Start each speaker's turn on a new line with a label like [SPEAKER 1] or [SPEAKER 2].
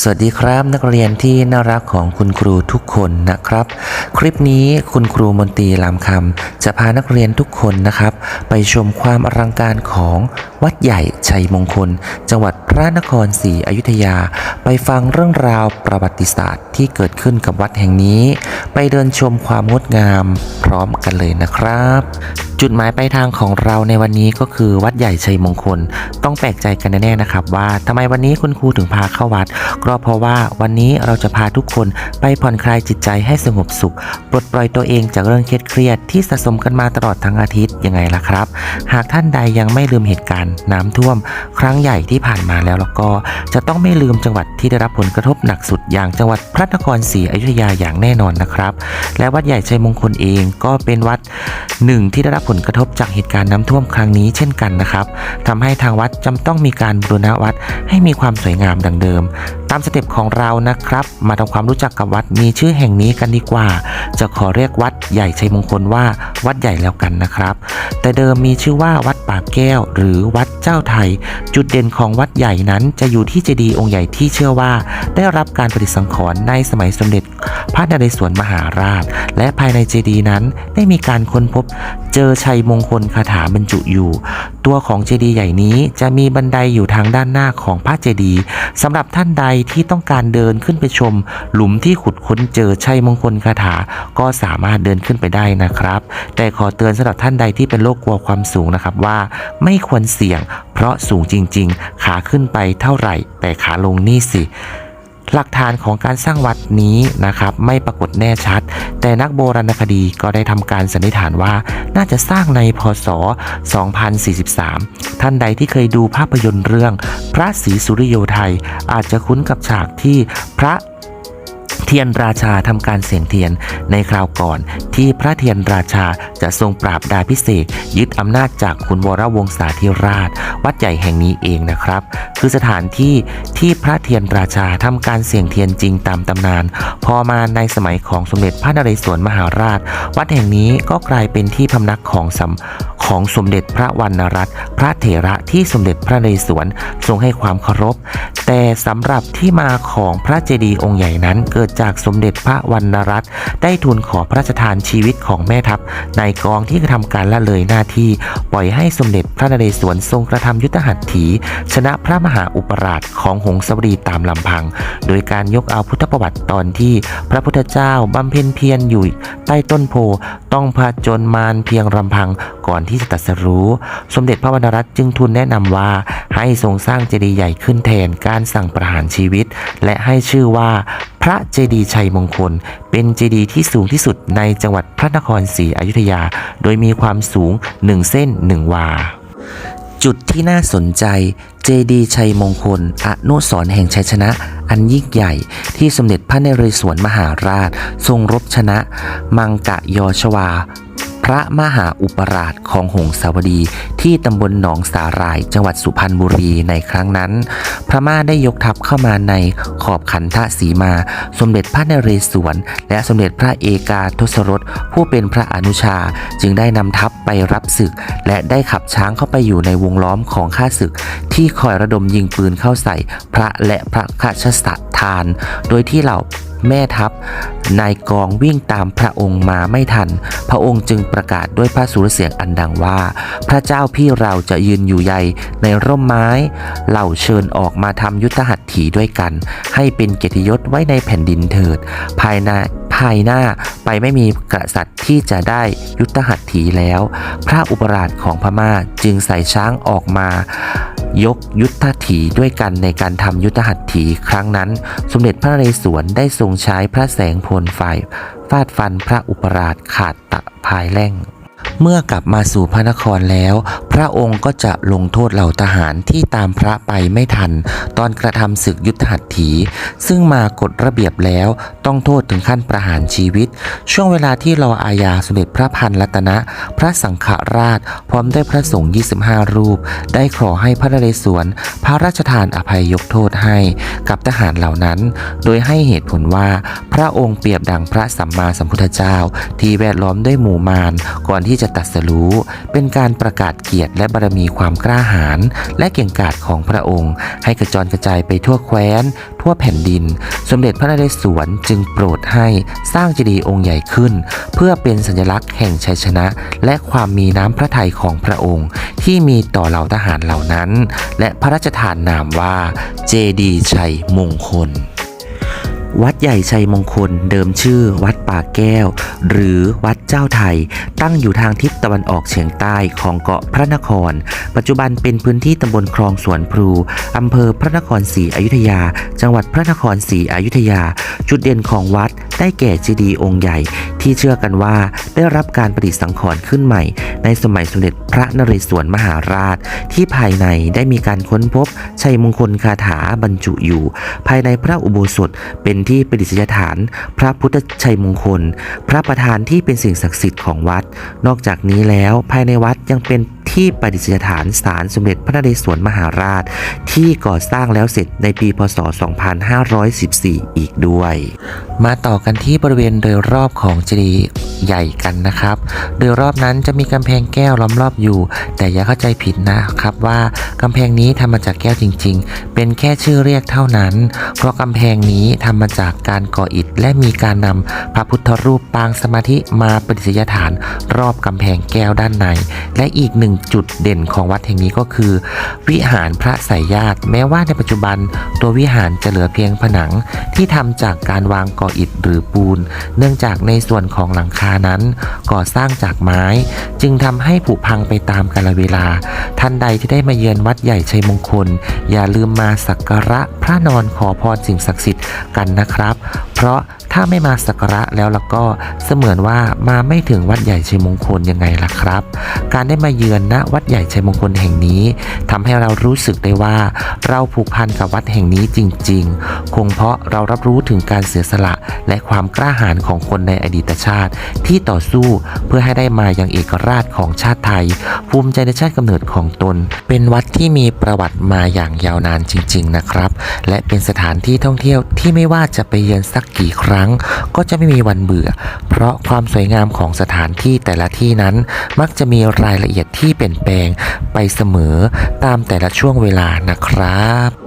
[SPEAKER 1] สวัสดีครับนักเรียนที่น่ารักของคุณครูทุกคนนะครับ คลิปนี้คุณครูมนตรีลามคำจะพานักเรียนทุกคนนะครับ ไปชมความอลังการของวัดใหญ่ชัยมงคล จังหวัดพระนครศรีอยุธยา ไปฟังเรื่องราวประวัติศาสตร์ที่เกิดขึ้นกับวัดแห่งนี้ ไปเดินชมความงดงามพร้อมกันเลยนะครับ จุดหมายปลายทางของเราในวันนี้ก็คือวัดใหญ่ชัยมงคล ต้องแปลกใจกันแน่ๆนะครับ ว่าทำไมวันนี้คุณครูถึงพาเข้าวัดก็เพราะว่าวันนี้เราจะพาทุกคนไปผ่อนคลายจิตใจให้สงบสุข ปลดปล่อยตัวเองจากเรื่องเครียดที่สะสมกันมาตลอดทั้งอาทิตย์ยังไงล่ะครับ หากท่านใดยังไม่ลืมเหตุการณ์น้ำท่วม ครั้งใหญ่ที่ผ่านมาแล้วแล้วก็จะต้องไม่ลืมจังหวัดที่ได้รับผลกระทบหนักสุดอย่างจังหวัดพระนครศรีอยุธยาอย่างแน่นอนนะครับ และวัดใหญ่ชัยมงคลเองก็เป็นวัดหนึ่งที่ได้รับผลกระทบจากเหตุการณ์น้ำท่วมครั้งนี้เช่นกันนะครับทำให้ทางวัดจำต้องมีการบูรณะวัดให้มีความสวยงามดังเดิมามสเต็ปของเรานะครับ มาทำความรู้จักกับวัดมีชื่อแห่งนี้กันดีกว่า จะขอเรียกวัดใหญ่ชัยมงคลว่าวัดใหญ่แล้วกันนะครับ แต่เดิมมีชื่อว่าวัดป่าแก้ว หรือวัดเจ้าไทย จุดเด่นของวัดใหญ่นั้นจะอยู่ที่เจดีย์องค์ใหญ่ที่เชื่อว่า ได้รับการประดิษฐ์สังขรณ์ในสมัยสมเด็จ พระนเรศวรมหาราช และภายในเจดีย์นั้นได้มีการค้นพบเจอชัยมงคลคาถาบรรจุอยู่ ตัวของเจดีย์ใหญ่นี้จะมีบันไดอยู่ทางด้านหน้าของพระเจดีย์สำหรับท่านใดที่ต้องการเดินขึ้นไปชม หลุมที่ขุดค้นเจอชัยมงคลคาถา ก็สามารถเดินขึ้นไปได้นะครับ แต่ขอเตือนสำหรับท่านใดที่เป็นโรคกลัวความสูงนะครับว่าไม่ควรเสี่ยง เพราะสูงจริง ๆ ขาขึ้นไปเท่าไหร่ แต่ขาลงนี่สิ หลักฐานของการสร้างวัดนี้นะครับไม่ปรากฏแน่ชัด แต่นักโบราณคดีก็ได้ทำการสันนิษฐานว่าน่าจะสร้างในพศ 2043 ท่านใดที่เคยดูภาพยนตร์เรื่อง พระศรีสุริโยไทย อาจจะคุ้นกับฉากที่พระ เทียนราชาทำการเสี่ยงเทียนในคราวก่อน ที่พระเทียนราชาจะทรงปราบดาพิเศษยึดอำนาจจากคุณวรวงศาธิราช วัดใหญ่แห่งนี้เองนะครับ คือสถานที่ที่พระเทียนราชาทำการเสี่ยงเทียนจริงตามตำนาน พอมาในสมัยของสมเด็จพระนเรศวรมหาราช วัดแห่งนี้ก็กลายเป็นที่พำนักของสำของสมเด็จพระวรรณรัตน์พระเถระที่สมเด็จพระนเรศวรทรงให้ความเคารพ แต่สำหรับที่มาของพระเจดีย์องค์ใหญ่นั้นเกิดจากสมเด็จพระวรรณรัตน์ได้ทูลขอพระราชทานชีวิตของแม่ทัพนายกองที่กระทำการละเลยหน้าที่ ปล่อยให้สมเด็จพระนเรศวรทรงกระทำยุทธหัตถี ชนะพระมหาอุปราชของหงสาวรีตามลำพัง โดยการยกเอาพุทธประวัติตอนที่พระพุทธเจ้าบำเพ็ญเพียรอยู่ใต้ต้นโพต้องผจญมารเพียงลำพังก่อนที่จะตรัสรู้ สมเด็จพระวรรณรัตน์จึงทูลแนะนำว่า ให้ทรงสร้างเจดีย์ใหญ่ขึ้นแทนการสั่งประหารชีวิต และให้ชื่อว่าพระเจดีย์ชัยมงคล เป็นเจดีย์ที่สูงที่สุดในจังหวัดพระนครศรีอยุธยา โดยมีความสูง 1 เส้น 1 วา จุดที่น่าสนใจเจดีย์ชัยมงคล อนุสรแห่งชัยชนะอันยิ่งใหญ่ที่สมเด็จพระนเรศวรมหาราช ทรงรบชนะ มังกะยอชวา พระมหาอุปราชของหงสาวดีที่ตำบลหนองสาหร่ายจังหวัดสุพรรณบุรีในครั้งนั้น พระม่าได้ยกทัพเข้ามาในขอบขันธสีมา สมเด็จพระนเรศวร และสมเด็จพระเอกาทศรสผู้เป็นพระอนุชาจึงได้นำทัพไปรับศึก และได้ขับช้างเข้าไปอยู่ในวงล้อมของข้าศึก ที่คอยระดมยิงปืนเข้าใส่พระและพระคชสทาน โดยที่เหล่า แม่ทัพ นายกองวิ่งตามพระองค์มาไม่ทัน พระองค์จึงประกาศด้วยพระสุรเสียงอันดังว่า พระเจ้าพี่เราจะยืนอยู่ใยในร่มไม้ เหล่าเชิญออกมาทำยุทธหัตถีด้วยกัน ให้เป็นเกียรติยศไว้ในแผ่นดินเถิด ภายในภายหน้าไปไม่มีกษัตริย์ที่จะได้ยุทธหัตถีแล้ว พระอุปราชของพม่าจึงใส่ช้างออกมา ยกยุทธถีด้วยกันในการทำยุทธหัตถีครั้งนั้น สมเด็จพระนเรศวรได้ทรงใช้พระแสงพลไฟฟาดฟันพระอุปราชขาดตะภายแล่ง เมื่อกลับมาสู่พระนครแล้ว พระองค์ก็จะลงโทษเหล่าทหารที่ตามพระไปไม่ทัน ตอนกระทำศึกยุทธหัตถี ซึ่งมากฎระเบียบแล้วต้องโทษถึงขั้นประหารชีวิต ช่วงเวลาที่รออาญาสมเด็จพระพันรัตนะ พระสังฆราช พร้อมด้วยพระสงฆ์ 25 รูป ได้ขอให้พระนเรศวร พระราชทานอภัยยกโทษให้กับทหารเหล่านั้น โดยให้เหตุผลว่าพระองค์เปรียบดังพระสัมมาสัมพุทธเจ้า ที่แวดล้อมด้วยหมู่มารก่อนที่ที่จะตรัสรู้เป็นการประกาศเกียรติและบารมีความกล้าหาญและเก่งกาจของพระองค์ ให้กระจรกระจายไปทั่วแคว้น ทั่วแผ่นดิน สมเด็จพระนเรศวรจึงโปรดให้สร้างเจดีย์องค์ใหญ่ขึ้น เพื่อเป็นสัญลักษณ์แห่งชัยชนะ และความมีน้ำพระทัยของพระองค์ ที่มีต่อเหล่าทหารเหล่านั้น และพระราชทานนามว่าเจดีย์ชัยมงคล วัดใหญ่ชัยมงคลเดิมชื่อ วัดป่าแก้ว หรือวัดเจ้าไทย ตั้งอยู่ทางทิศตะวันออกเฉียงใต้ของเกาะพระนคร ปัจจุบันเป็นพื้นที่ตำบลคลองสวนพลูอำเภอพระนครศรีอยุธยา จังหวัดพระนครศรีอยุธยา จุดเด่นของวัดได้แก่เจดีย์องค์ใหญ่ที่เชื่อกันว่าได้รับการประดิษฐ์สังขรณ์ขึ้นใหม่ ในสมัยสมเด็จพระนเรศวรมหาราช ที่ภายในได้มีการค้นพบชัยมงคลคาถาบรรจุอยู่ ภายในพระอุโบสถเป็นที่ประดิษฐาน พระพุทธชัยมงคล พระประธานที่เป็นสิ่งศักดิ์สิทธิ์ของวัด นอกจากนี้แล้วภายในวัดยังเป็น ที่ประดิษฐานศาลสมเด็จพระนเรศวรมหาราช ที่ก่อสร้างแล้วเสร็จในปีพศ 2514 อีกด้วย มาต่อกันที่บริเวณโดยรอบของเจดีย์ใหญ่กันนะครับ โดยรอบนั้นจะมีกำแพงแก้วล้อมรอบอยู่ แต่อย่าเข้าใจผิดนะครับว่ากำแพงนี้ทำมาจากแก้วจริง ๆ เป็นแค่ชื่อเรียกเท่านั้น เพราะกำแพงนี้ทำมาจากการก่ออิฐและมีการนำพระพุทธรูปปางสมาธิมาประดิษฐานรอบกำแพงแก้วด้านใน และอีกหนึ่งจุดเด่นของวัดแห่งนี้ก็คือ วิหารพระสายญาติ แม้ว่าในปัจจุบันตัววิหารจะเหลือเพียงผนังที่ทำจากการวางก่ออิฐหรือปูน เนื่องจากในส่วนของหลังคานั้น ก่อสร้างจากไม้ จึงทำให้ผุพังไปตามกาลเวลา ท่านใดที่ได้มาเยือนวัดใหญ่ชัยมงคล อย่าลืมมาสักการะพระนอนขอพรสิ่งศักดิ์สิทธิ์กันนะครับ เพราะถ้าไม่มาสักการะแล้วล่ะก็เสมือนว่ามาไม่ถึงวัดใหญ่ชัยมงคลยังไงล่ะครับ การได้มาเยือนณวัดใหญ่ชัยมงคลแห่งนี้ทำให้เรารู้สึกได้ว่า เราผูกพันกับวัดแห่งนี้จริง ๆ คงเพราะเรารับรู้ถึงการเสียสละ และความกล้าหาญของคนในอดีตชาติ ที่ต่อสู้เพื่อให้ได้มาอยังเอกราชของชาติไทย ภูมิใจในชาติกำเนิดของตน เป็นวัดที่มีประวัติมาอย่างยาวนานจริง ๆ นะครับ และเป็นสถานที่ท่องเที่ยวที่ไม่ว่าจะไปเยือนสักกี่ครั้ง ก็จะไม่มีวันเบื่อ เพราะความสวยงามของสถานที่แต่ละที่นั้น มักจะมีรายละเอียดที่เป็นเปลี่ยนแปลงไปเสมอตามแต่ละช่วงเวลานะครับ